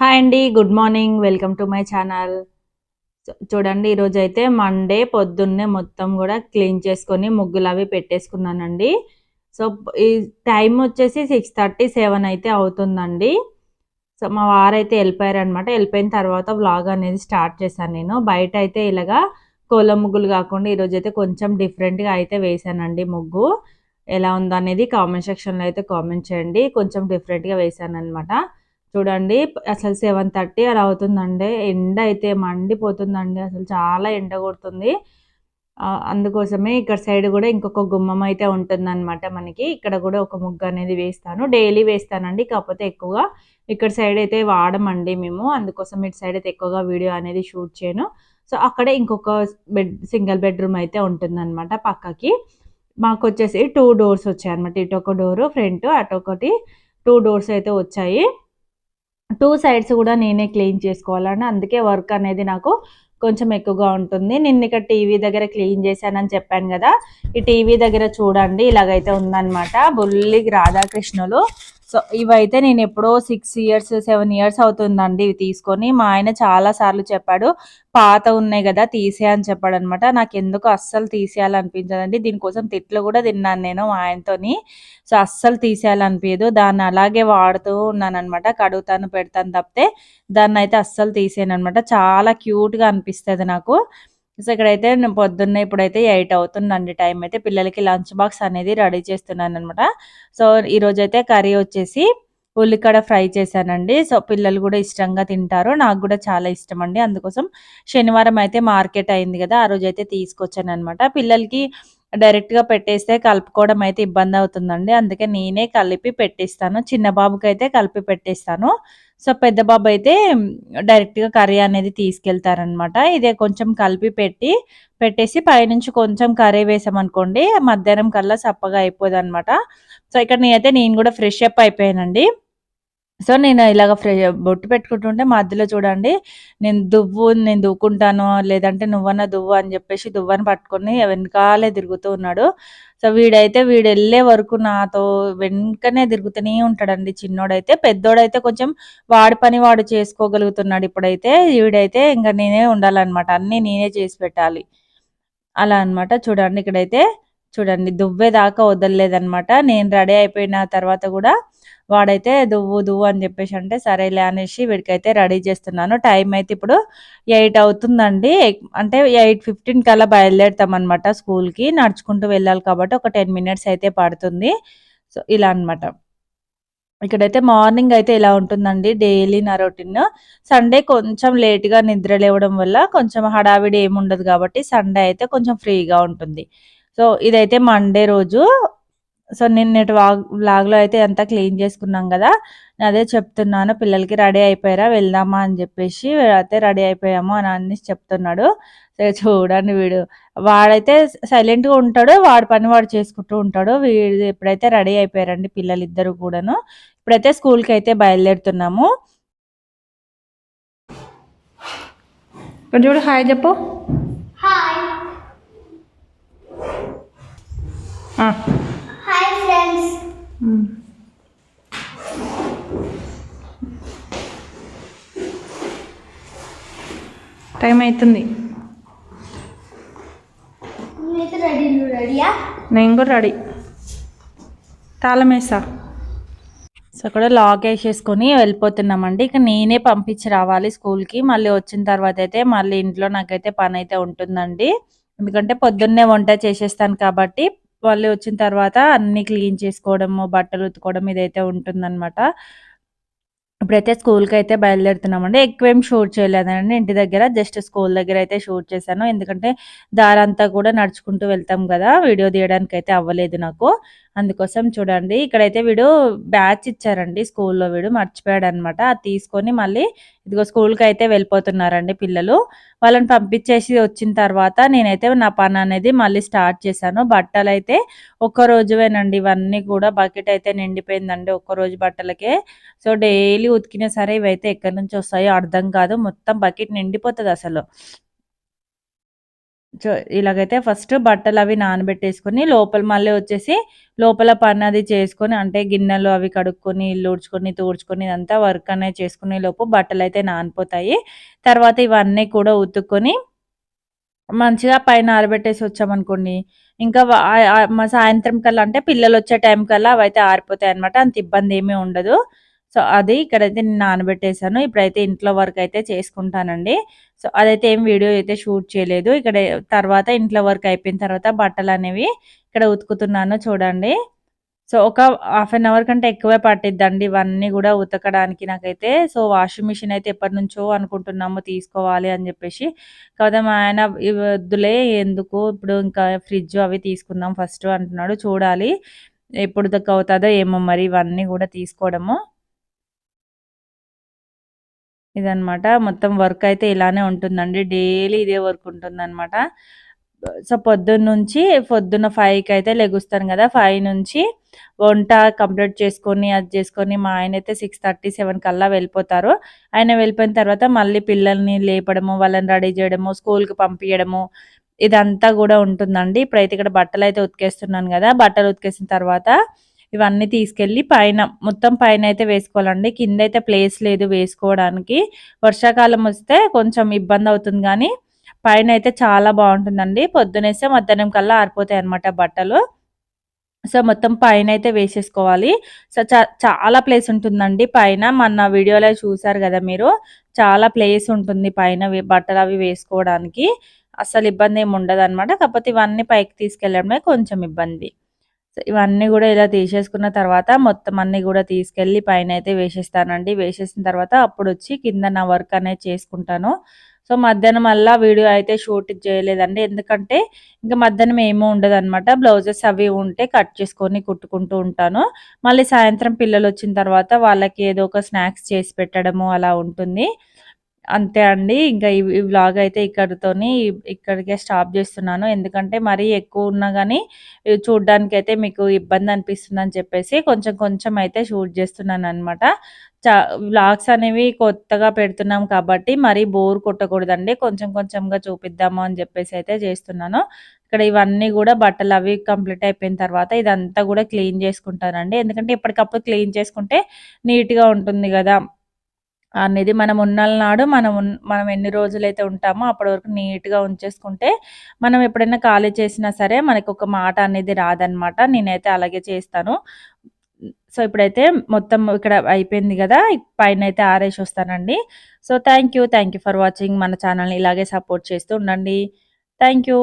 Hi అండి good morning welcome to my channel. చూడండి ఈరోజు అయితే మండే పొద్దున్నే మొత్తం కూడా క్లీన్ చేసుకొని ముగ్గులు అవి పెట్టేసుకున్నానండి. సో ఈ టైం వచ్చేసి సిక్స్ థర్టీ సెవెన్ అయితే అవుతుందండి. సో మా వారైతే వెళ్ళిపోయారనమాట. వెళ్ళిపోయిన తర్వాత వ్లాగ్ అనేది స్టార్ట్ చేశాను నేను. బయట అయితే ఇలాగా కోల ముగ్గులు కాకుండా ఈరోజు అయితే కొంచెం డిఫరెంట్గా అయితే వేసానండి ముగ్గు. ఎలా ఉందనేది కామెంట్ సెక్షన్లో అయితే కామెంట్ చేయండి. కొంచెం డిఫరెంట్గా వేసాను అనమాట చూడండి అసలు సెవెన్ థర్టీ అలా అవుతుందండి. ఎండ అయితే మండిపోతుందండి. అసలు చాలా ఎండ కొడుతుంది. అందుకోసమే ఇక్కడ సైడ్ కూడా ఇంకొక గుమ్మం అయితే ఉంటుందన్నమాట మనకి. ఇక్కడ కూడా ఒక ముగ్గు అనేది వేస్తాను. డైలీ వేస్తానండి కాకపోతే ఎక్కువగా. ఇక్కడ సైడ్ అయితే వాడమండి మేము. అందుకోసం ఇటు సైడ్ అయితే ఎక్కువగా వీడియో అనేది షూట్ చేయను. సో అక్కడే ఇంకొక బెడ్ సింగిల్ బెడ్రూమ్ అయితే ఉంటుందన్నమాట పక్కకి. మాకు వచ్చేసి టూ డోర్స్ వచ్చాయి అనమాట ఇటు ఒక డోరు ఫ్రంట్ అటు ఒకటి టూ డోర్స్ అయితే వచ్చాయి. టూ సైడ్స్ కూడా నేనే క్లీన్ చేసుకోవాలండి. అందుకే వర్క్ అనేది నాకు కొంచెం ఎక్కువగా ఉంటుంది. నిన్న ఇక్కడ టీవీ దగ్గర క్లీన్ చేశానని చెప్పాను కదా. ఈ టీవీ దగ్గర చూడండి ఇలాగైతే ఉందన్నమాట. బుల్లి రాధాకృష్ణులు సో ఇవైతే నేను ఎప్పుడో సిక్స్ ఇయర్స్ సెవెన్ ఇయర్స్ అవుతుందండి ఇవి తీసుకొని. మా ఆయన చాలా సార్లు చెప్పాడు పాత ఉన్నాయి కదా తీసే అని చెప్పాడు అనమాట నాకు ఎందుకు అస్సలు తీసేయాలనిపించదండి. దీనికోసం తిట్లు కూడా తిన్నాను నేను మా ఆయనతోని. సో అస్సలు తీసేయాలనిపించదు దాన్ని అలాగే వాడుతూ ఉన్నాను అనమాట కడుగుతాను పెడతాను తప్పితే దాన్ని అయితే అస్సలు తీసేయను అనమాట చాలా క్యూట్గా అనిపిస్తుంది నాకు. సో ఇక్కడైతే నేను పొద్దున్న ఇప్పుడైతే ఎయిట్ అవుతుందండి టైం. అయితే పిల్లలకి లంచ్ బాక్స్ అనేది రెడీ చేస్తున్నాను అనమాట సో ఈరోజు అయితే కర్రీ వచ్చేసి ఉల్లికడ ఫ్రై చేశానండి. సో పిల్లలు కూడా ఇష్టంగా తింటారు. నాకు కూడా చాలా ఇష్టం అండి అందుకోసం శనివారం అయితే మార్కెట్ అయింది కదా ఆ రోజు అయితే తీసుకొచ్చాను అనమాట పిల్లలకి డైరెక్ట్గా పెట్టేస్తే కలుపుకోవడం అయితే ఇబ్బంది అవుతుందండి. అందుకే నేనే కలిపి పెట్టేస్తాను. చిన్న బాబుకి అయితే కలిపి పెట్టేస్తాను. సో పెద్ద బాబు అయితే డైరెక్ట్గా కర్రీ అనేది తీసుకెళ్తారనమాట. ఇదే కొంచెం కలిపి పెట్టి పెట్టేసి పైనుంచి కొంచెం కర్రీ వేసామనుకోండి మధ్యాహ్నం కల్లా చప్పగా అయిపోదన్నమాట సో ఇక్కడ నేనైతే నేను కూడా ఫ్రెష్ అప్ అయిపోయానండి. సో నేను ఇలాగ ఫ్రె బొట్టు పెట్టుకుంటుంటే మధ్యలో చూడండి నేను దువ్వు నేను దువ్వుకుంటాను లేదంటే నువ్వన్న దువ్వు అని చెప్పేసి దువ్వని పట్టుకొని వెనకాలే తిరుగుతూ ఉన్నాడు. సో వీడైతే వీడు వెళ్ళే వరకు నాతో వెనుకనే తిరుగుతూనే ఉంటాడండి. చిన్నోడైతే పెద్దోడైతే కొంచెం వాడి పని వాడు చేసుకోగలుగుతున్నాడు ఇప్పుడైతే. వీడైతే ఇంకా నేనే ఉండాలన్నమాట. అన్నీ నేనే చేసి పెట్టాలి. అలా అనమాట చూడండి ఇక్కడైతే చూడండి దువ్వే దాకా వదలలేదనమాట నేను రెడీ అయిపోయిన తర్వాత కూడా వాడైతే దువ్వు దువ్వు అని చెప్పేసి అంటే సరేలే అనేసి వీడికైతే రెడీ చేస్తున్నాను. టైం అయితే ఇప్పుడు ఎయిట్ అవుతుందండి. అంటే ఎయిట్ ఫిఫ్టీన్ కల్లా బయలుదేరుతాం అనమాట స్కూల్కి. నడుచుకుంటూ వెళ్ళాలి కాబట్టి ఒక టెన్ మినిట్స్ అయితే పడుతుంది. సో ఇలా అనమాట ఇక్కడైతే మార్నింగ్ అయితే ఇలా ఉంటుందండి డైలీ నా రొటీన్. సండే కొంచెం లేట్గా నిద్ర లేవడం వల్ల కొంచెం హడావిడి ఏముండదు కాబట్టి సండే అయితే కొంచెం ఫ్రీగా ఉంటుంది. సో ఇదైతే మండే రోజు. సో నిన్నటి వాగ్ వ్లాగ్లో అయితే అంతా క్లీన్ చేసుకున్నాం కదా. అదే చెప్తున్నాను పిల్లలకి రెడీ అయిపోయారా వెళ్దామా అని చెప్పేసి అయితే రెడీ అయిపోయాము అని అన్ని చెప్తున్నాడు. సో చూడండి వీడు. వాడైతే సైలెంట్గా ఉంటాడు వాడి పని వాడు చేసుకుంటూ ఉంటాడు. వీడు ఎప్పుడైతే రెడీ అయిపోయారండి పిల్లలు ఇద్దరు కూడాను. ఇప్పుడైతే స్కూల్కి అయితే బయలుదేరుతున్నాము చూడు హాయ్ చెప్పు. హాయ్ ఫ్రెండ్స్ టైం అవుతుంది నేను కూడా రెడీ. తాళం వేసా సో అక్కడ లాక్ వేసేసుకొని వెళ్ళిపోతున్నామండి. ఇక నేనే పంపించి రావాలి స్కూల్కి. మళ్ళీ వచ్చిన తర్వాత అయితే మళ్ళీ ఇంట్లో నాకైతే పని అయితే ఉంటుందండి. ఎందుకంటే పొద్దున్నే వంట చేసేస్తాను కాబట్టి వాళ్ళు వచ్చిన తర్వాత అన్ని క్లీన్ చేసుకోవడము బట్టలు ఉతుకోవడం ఇదైతే ఉంటుందన్నమాట. ఇప్పుడైతే స్కూల్కి అయితే బయలుదేరుతున్నామండి. ఎక్కువ ఏం షూట్ చేయలేదండి ఇంటి దగ్గర జస్ట్ స్కూల్ దగ్గర అయితే షూట్ చేశాను. ఎందుకంటే దారంతా కూడా నడుచుకుంటూ వెళ్తాం కదా వీడియో తీయడానికి అయితే అవ్వలేదు నాకు. అందుకోసం చూడండి. ఇక్కడైతే వీడు బ్యాచ్ ఇచ్చారండి స్కూల్లో వీడు మర్చిపోయాడు అనమాట అది తీసుకొని మళ్ళీ ఇదిగో స్కూల్కి అయితే వెళ్ళిపోతున్నారండి పిల్లలు. వాళ్ళని పంపించేసి వచ్చిన తర్వాత నేనైతే నా పని అనేది మళ్ళీ స్టార్ట్ చేశాను. బట్టలు అయితే ఒక్క రోజువేనండి. ఇవన్నీ కూడా బకెట్ అయితే నిండిపోయిందండి ఒక్క రోజు బట్టలకే. సో డైలీ ఉతికినా సరే ఇవైతే ఎక్కడి నుంచి వస్తాయో అర్థం కాదు. మొత్తం బకెట్ నిండిపోతుంది అసలు సో ఇలాగైతే ఫస్ట్ బట్టలు అవి నానబెట్టేసుకొని లోపల మళ్ళీ వచ్చేసి లోపల పని అది చేసుకొని అంటే గిన్నెలు అవి కడుక్కొని ఇల్లు ఊడ్చుకొని తూడ్చుకొని ఇదంతా వర్క్ అనేది చేసుకునే లోపు బట్టలు అయితే నానిపోతాయి. తర్వాత ఇవన్నీ కూడా ఉతుక్కొని మంచిగా పైన ఆరబెట్టేసి వచ్చామనుకోండి ఇంకా మా సాయంత్రం కల్లా అంటే పిల్లలు వచ్చే టైం కల్లా అవైతే ఆరిపోతాయి అనమాట అంత ఇబ్బంది ఏమీ ఉండదు. సో అది ఇక్కడైతే నేను నానబెట్టేశాను. ఇప్పుడైతే ఇంట్లో వర్క్ అయితే చేసుకుంటానండి. సో అదైతే ఏం వీడియో అయితే షూట్ చేయలేదు. ఇక్కడ తర్వాత ఇంట్లో వర్క్ అయిపోయిన తర్వాత బట్టలు అనేవి ఇక్కడ ఉతుకుతున్నాను చూడండి. సో ఒక హాఫ్ అన్ అవర్ కంటే ఎక్కువే పట్టిద్దండి. ఇవన్నీ కూడా ఉతకడానికి నాకైతే. సో వాషింగ్ మిషన్ అయితే ఎప్పటి నుంచో అనుకుంటున్నాము తీసుకోవాలి అని చెప్పేసి. కాకపోతే మా ఆయన వద్దులే ఎందుకు? ఇప్పుడు ఇంకా ఫ్రిడ్జ్ అవి తీసుకుందాం ఫస్ట్ అంటున్నాడు. చూడాలి. ఎప్పుడు దక్క అవుతుందో ఏమో మరి ఇవన్నీ కూడా తీసుకోవడము. ఇదనమాట మొత్తం వర్క్ అయితే ఇలానే ఉంటుందండి. డైలీ ఇదే వర్క్ ఉంటుందన్నమాట. సో పొద్దున్న నుంచి పొద్దున్న ఫైవ్కి అయితే లెగుస్తాను కదా. ఫైవ్ నుంచి వంట కంప్లీట్ చేసుకొని అది చేసుకొని మా ఆయన అయితే సిక్స్ థర్టీ సెవెన్ కల్లా వెళ్ళిపోతారు. ఆయన వెళ్ళిపోయిన తర్వాత మళ్ళీ పిల్లల్ని లేపడము వాళ్ళని రెడీ చేయడము స్కూల్కి పంపించడము ఇదంతా కూడా ఉంటుందండి. ఇప్పుడైతే ఇక్కడ బట్టలు అయితే ఉతికేస్తున్నాను కదా. బట్టలు ఉతికేసిన తర్వాత ఇవన్నీ తీసుకెళ్ళి పైన మొత్తం పైన అయితే వేసుకోవాలండి. కింద అయితే ప్లేస్ లేదు వేసుకోవడానికి. వర్షాకాలం వస్తే కొంచెం ఇబ్బంది అవుతుంది కానీ పైన అయితే చాలా బాగుంటుందండి. పొద్దునేస్తే మధ్యాహ్నం కల్లా ఆరిపోతాయి అన్నమాట బట్టలు. సో మొత్తం పైన అయితే వేసేసుకోవాలి. సో చాలా ప్లేస్ ఉంటుందండి పైన. మన వీడియోలో చూసారు కదా మీరు. చాలా ప్లేస్ ఉంటుంది పైన బట్టలు అవి వేసుకోవడానికి. అసలు ఇబ్బంది ఏమి ఉండదు అనమాట కాకపోతే ఇవన్నీ పైకి తీసుకెళ్ళడమే కొంచెం ఇబ్బంది. ఇవన్నీ కూడా ఇలా తీసేసుకున్న తర్వాత మొత్తం అన్నీ కూడా తీసుకెళ్ళి పైన అయితే వేసేస్తానండి. వేసేసిన తర్వాత అప్పుడు వచ్చి కింద నా వర్క్ అనేది చేసుకుంటాను. సో మధ్యాహ్నం మళ్ళా వీడియో అయితే షూట్ చేయలేదండి. ఎందుకంటే ఇంకా మధ్యాహ్నం ఏమీ ఉండదు అనమాట బ్లౌజెస్ అవి ఉంటే కట్ చేసుకొని కుట్టుకుంటూ ఉంటాను. మళ్ళీ సాయంత్రం పిల్లలు వచ్చిన తర్వాత వాళ్ళకి ఏదో ఒక స్నాక్స్ చేసి పెట్టడము అలా ఉంటుంది. అంతే అండి. ఇంకా ఈ వ్లాగ్ అయితే ఇక్కడితోని ఇక్కడికే స్టాప్ చేస్తున్నాను. ఎందుకంటే మరీ ఎక్కువ ఉన్నా కానీ చూడడానికి అయితే మీకు ఇబ్బంది అనిపిస్తుంది అని చెప్పేసి కొంచెం కొంచెం అయితే షూట్ చేస్తున్నాను అనమాట చా వ్లాగ్స్ అనేవి కొత్తగా పెడుతున్నాం కాబట్టి మరీ బోర్ కొట్టకూడదండి. కొంచెం కొంచెంగా చూపిద్దాము అని చెప్పేసి అయితే చేస్తున్నాను. ఇక్కడ ఇవన్నీ కూడా బట్టలు అవి కంప్లీట్ అయిపోయిన తర్వాత ఇదంతా కూడా క్లీన్ చేసుకుంటానండి. ఎందుకంటే ఎప్పటికప్పుడు క్లీన్ చేసుకుంటే నీట్గా ఉంటుంది కదా. అనేది మనం ఉన్న నాడు మనం మనం ఎన్ని రోజులైతే ఉంటామో అప్పటి వరకు నీట్గా ఉంచేసుకుంటే మనం ఎప్పుడైనా ఖాళీ చేసినా సరే మనకు ఒక మాట అనేది రాదనమాట. నేనైతే అలాగే చేస్తాను. సో ఇప్పుడైతే మొత్తం ఇక్కడ అయిపోయింది కదా పైన అయితే ఆరేసి వస్తానండి. So thank you thank you for watching మన ఛానల్ని ఇలాగే సపోర్ట్ చేస్తూ ఉండండి. Thank you